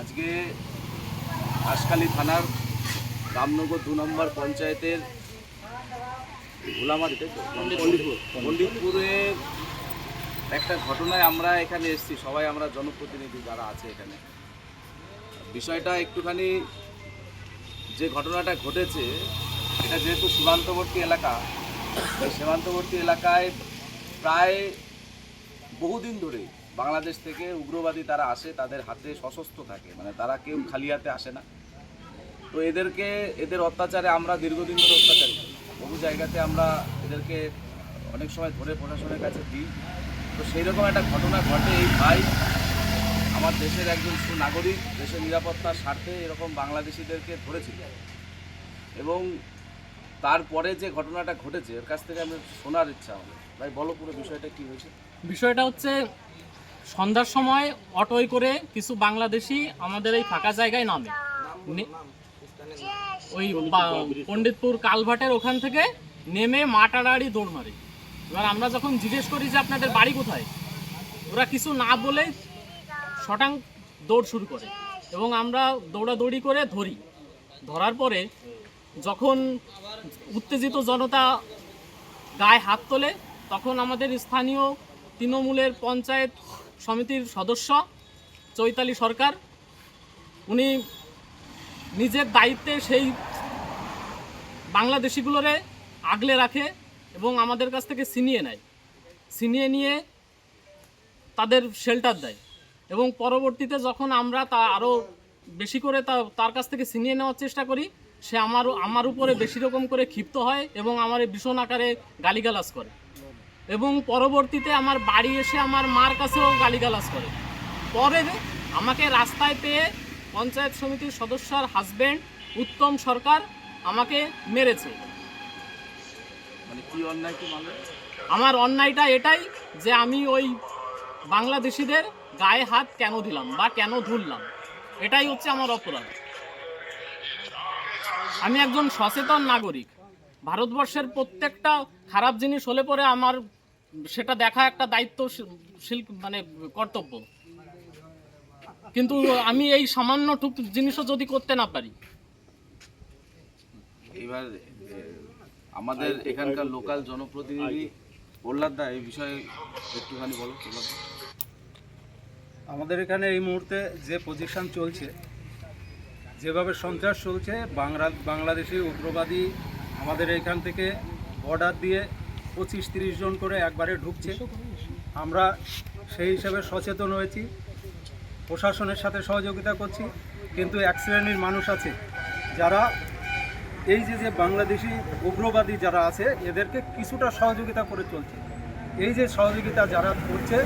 আজকে হাসখালি থানার রামনগর দু নম্বর পঞ্চায়েতের গোলামারিতে পণ্ডিতপুর পণ্ডিতপুরের একটা ঘটনায় আমরা এখানে এসেছি, সবাই আমরা জনপ্রতিনিধি যারা আছে এখানে। বিষয়টা একটুখানি যে ঘটনাটা ঘটেছে, এটা যেহেতু সীমান্তবর্তী এলাকা সীমান্তবর্তী এলাকায় প্রায় বহুদিন ধরে বাংলাদেশ থেকে উগ্রবাদী তারা আসে, তাদের হাতে সশস্ত্র থাকে। মানে তারা কেউ খালি হাতে আসে না। তো এদেরকে, এদের অত্যাচারে আমরা দীর্ঘদিন ধরে অত্যাচারী। বহু জায়গাতে আমরা এদেরকে অনেক সময় ধরে প্রশাসনের কাছে দিই। তো সেই রকম একটা ঘটনা ঘটে। এই ভাই আমার দেশের একজন সুনাগরিক, দেশের নিরাপত্তার স্বার্থে এরকম বাংলাদেশিদেরকে ধরেছিল। এবং তারপরে যে ঘটনাটা ঘটেছে, এর কাছ থেকে আমি শোনার ইচ্ছা হবে। ভাই, বলো পুরো বিষয়টা কি হয়েছে? বিষয়টা হচ্ছে সন্ধ্যার সময় অটোয় করে কিছু বাংলাদেশি আমাদের এই ফাঁকা জায়গায় নামে। ওই পণ্ডিতপুর কালভাটের ওখান থেকে নেমে মাটাড়াড়ি দৌড় মারে। এবার আমরা যখন জিজ্ঞেস করি যে আপনাদের বাড়ি কোথায়, ওরা কিছু না বলে শটাং দৌড় শুরু করে এবং আমরা দৌড়াদৌড়ি করে ধরি। ধরার পরে যখন উত্তেজিত জনতা গায়ে হাত তোলে, তখন আমাদের স্থানীয় তৃণমূলের পঞ্চায়েত সমিতির সদস্য চৈতালি সরকার। উনি নিজের দায়িত্বে সেই বাংলাদেশিগুলোরে আগলে রাখে এবং আমাদের কাছ থেকে ছিনিয়ে নেয়। ছিনিয়ে নিয়ে তাদের শেল্টার দেয় এবং পরবর্তীতে যখন আমরা তা আরও বেশি করে তা, তার কাছ থেকে ছিনিয়ে নেওয়ার চেষ্টা করি, সে আমার আমার উপরে বেশি রকম করে ক্ষিপ্ত হয় এবং আমার ভীষণ আকারে গালিগালাজ করে। এবং পরবর্তীতে আমার বাড়ি এসে আমার মার কাছেও গালিগালাজ করে। পরে আমাকে রাস্তায় পেয়ে পঞ্চায়েত সমিতির সদস্যর হাজবেন্ড উত্তম সরকার আমাকে মেরেছে। মানে আমার অন্যায়টা এটাই যে আমি ওই বাংলাদেশিদের গায়ে হাত কেন দিলাম বা কেন ধরলাম? এটাই হচ্ছে আমার অপরাধ। আমি একজন সচেতন নাগরিক। ভারতবর্ষের প্রত্যেকটা খারাপ জিনিস হলে পরে আমার সেটা দেখা একটা দায়িত্বশীল মানে কর্তব্য। কিন্তু আমি এই সামান্য টুক জিনিসও যদি করতে না পারি। এবার আমাদের এখানকার লোকাল জনপ্রতিনিধি প্রহ্লাদ দা এই বিষয়ে একটুখানি বলো প্রহ্লাদ আমাদের এখানে এই মুহূর্তে যে পজিশন চলছে যেভাবে সন্ত্রাস চলছে বাংলা বাংলাদেশি উগ্রবাদী আমাদের এখান থেকে বর্ডার দিয়ে পঁচিশ তিরিশ জন করে একবারে ঢুকছে। আমরা সেই হিসাবে সচেতন হয়েছি, প্রশাসনের সাথে সহযোগিতা করছি, কিন্তু এক শ্রেণির মানুষ আছে যারা এই যে যে বাংলাদেশি উগ্রবাদী যারা আছে, এদেরকে কিছুটা সহযোগিতা করে চলছে। এই যে সহযোগিতা যারা করছে,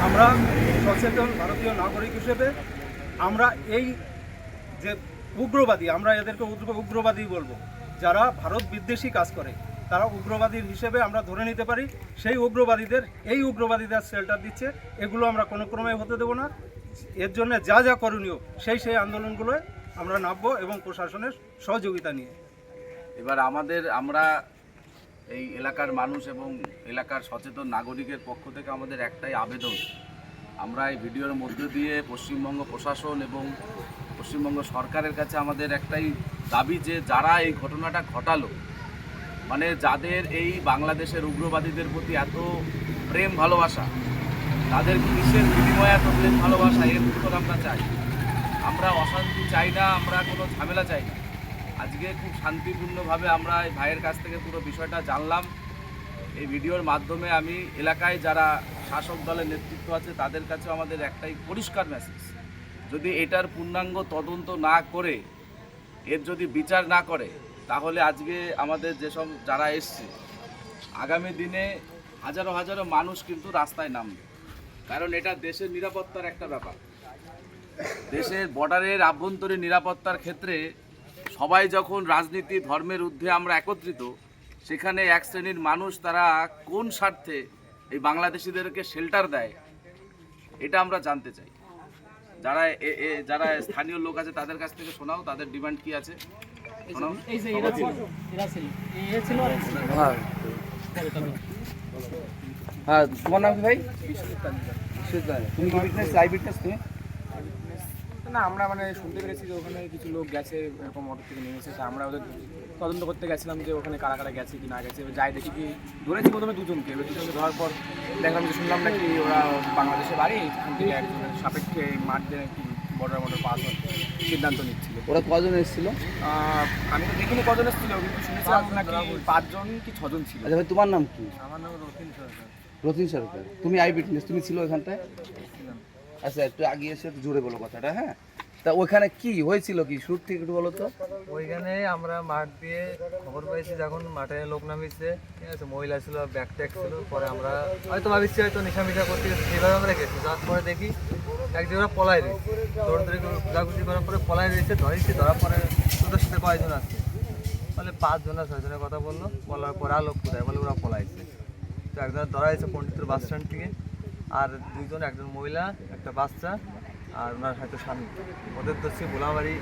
আমরা সচেতন ভারতীয় নাগরিক হিসেবে আমরা এই যে উগ্রবাদী, আমরা এদেরকে উগ্র- উগ্রবাদী বলব। যারা ভারত বিদ্বেষী কাজ করে, তারা উগ্রবাদীর হিসেবে আমরা ধরে নিতে পারি, সেই উগ্রবাদীদের, এই উগ্রবাদীদের শেল্টার দিচ্ছে। এগুলো আমরা কোনো ক্রমে হতে দেবো না। এর জন্য যা যা করণীয়, সেই সেই আন্দোলনগুলোয় আমরা নামবো এবং প্রশাসনের সহযোগিতা নিয়ে। এবার আমাদের, আমরা এই এলাকার মানুষ এবং এলাকার সচেতন নাগরিকের পক্ষ থেকে আমাদের একটাই আবেদন। আমরা এই ভিডিওর মধ্য দিয়ে পশ্চিমবঙ্গ প্রশাসন এবং পশ্চিমবঙ্গ সরকারের কাছে আমাদের একটাই দাবি যে যারা এই ঘটনাটা ঘটালো মানে যাদের এই বাংলাদেশের উগ্রবাদীদের প্রতি এত প্রেম ভালোবাসা, তাদের কিসের বিনিময়ে এত প্রেম ভালোবাসা? এর উত্তর আমরা চাই। আমরা অশান্তি চাই না, আমরা কোনো ঝামেলা চাই না। আজকে খুব শান্তিপূর্ণভাবে আমরা এই ভাইয়ের কাছ থেকে পুরো বিষয়টা জানলাম। এই ভিডিওর মাধ্যমে আমি এলাকায় যারা শাসক দলের নেতৃত্ব আছে, তাদের কাছেও আমাদের একটাই পরিষ্কার মেসেজ যদি এটার পূর্ণাঙ্গ তদন্ত না করে এর যদি বিচার না করে, তাহলে আজকে আমাদের যেসব যারা এসছে, আগামী দিনে হাজারো হাজারো মানুষ কিন্তু রাস্তায় নামবে। কারণ এটা দেশের নিরাপত্তার একটা ব্যাপার। দেশের বর্ডারের আভ্যন্তরীণ নিরাপত্তার ক্ষেত্রে সবাই যখন রাজনীতি, ধর্মের ঊর্ধ্বে আমরা একত্রিত, সেখানে এক শ্রেণির মানুষ তারা কোন স্বার্থে এই বাংলাদেশিদেরকে শেল্টার দেয়, এটা আমরা জানতে চাই। যারা এ- এ- যারা স্থানীয় লোক আছে তাদের কাছ থেকে শোনাও তাদের ডিমান্ড কি আছে? শোনাও। এই যে এরা ছিল এরা ছিল। এ ছিল আর এ ছিল। হ্যাঁ। হ্যাঁ তোমার নাম কি ভাই। তুমি কি বিটনেস লাইভ বিটনেস তুমি? না আমরা মানে শুনতে পেরেছি যে ওখানে কিছু লোক গেছে এরকম অটো থেকে নেমেছে তা আমরা ওদের তদন্ত করতে গেছিলাম যে ওখানে কারা কারা গেছে কি না গেছে। এবার যাই দেখি কি ধরেছি প্রথমে দুজনকে। এবার দুজনকে ধরার পর দেখলাম যে শুনলাম নাকি ওরা বাংলাদেশে বাড়ি এখান থেকে একজনের সাপেক্ষে মাঠ দিয়ে নাকি বর্ডার বর্ডার পাস সিদ্ধান্ত নিচ্ছিল। ওরা কজন এসেছিল? আমি তো দেখিনি কজন এসেছিল কিন্তু শুনেছিলাম নাকি পাঁচজন কি ছজন ছিল। আচ্ছা ভাই তোমার নাম কি? আমার নাম রতিন সরকার। রতিন সরকার। তুমি আই বিটনেস তুমি ছিল ওখানটায়? আচ্ছা একটু আগে এসে জোরে বলো কথাটা হ্যাঁ? তা ওখানে কি, হয়েছিল কি? শুরু থেকে একটু বলো তো। ওইখানে আমরা মাঠ দিয়ে খবর পেয়েছি যখন মাঠে লোক নামিয়েছে ঠিক আছে, মহিলা ছিল, ব্যাগ ট্যাগ ছিল, পরে আমরা হয়তো ভাবিছি হয়তো নেশা মিশা করতে গেছে, সেইভাবে আমরা গেছি। যাওয়ার পরে দেখি এক ওরা পলাই রয়েছে। দৌড় দৌড়ি খোঁজাখুঁজি করার পরে পলাই রয়েছে, ধরেছি, ধরার পরে তোদের সাথে কয়জন আছে? বলে পাঁচজন আর ছয়জনের কথা বলল, বলার পরে আর লোক কোথায়? বলে ওরা পলাইছে। তো একজন ধরা হয়েছে পন্ডিতের বাস স্ট্যান্ড থেকে। আর দুইজন, একজন মহিলা, একটা বাচ্চা, আর ওনার হয়তো স্বামী। ওদের তো ধরছে গোলাবাড়ি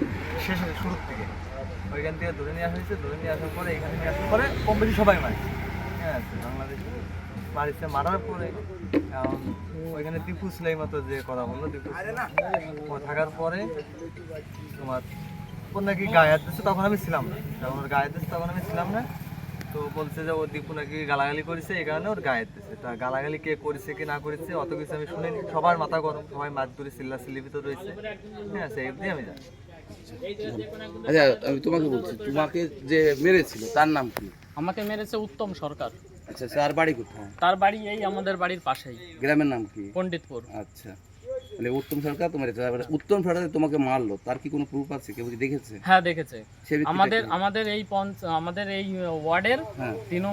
শেষ শুরুর থেকে ওইখান থেকে ধরে নিয়ে আসা হয়েছে, ধরে নিয়ে আসার পরে এখানে নিয়ে আসার পরে কম বেশি সবাই মারিছে হ্যাঁ বাংলাদেশে মারিছে মারার পরে ওইখানে দীপু সিলাই মতো যে কথা বলল ও থাকার পরে তোমার, ওর নাকি গায়ে দিচ্ছে তখন আমি ছিলাম না। যখন ওর গায়ে দিচ্ছে তখন আমি ছিলাম না। তো বলছে যে ও দীপু নাকি গালাগালি করেছে এই কারণে ওর গায়ে তা গালাগালি কে করেছে কি না করেছে অত কিছু আমি শুনিনি। সবার মাথা গরম সবাই মাছ ধরে চিল্লা চিল্লি ভিতর রয়েছে। হ্যাঁ সেই অবধি আমি জানি আচ্ছা আমি তোমাকে বলছি তোমাকে যে মেরেছিল তার নাম কি? আমাকে মেরেছে উত্তম সরকার। আচ্ছা স্যার বাড়ি কোথায়? তার বাড়ি এই আমাদের বাড়ির পাশেই। গ্রামের নাম কি? পণ্ডিতপুর। আচ্ছা। মানে উত্তম সরকার তোমার উত্তম সরকার তোমাকে মারলো তার কি কোনো প্রুফ আছে? কেউ কি দেখেছে? হ্যাঁ দেখেছে। আমাদের আমাদের এই পঞ্চ আমাদের এই ওয়ার্ডের হ্যাঁ। তিন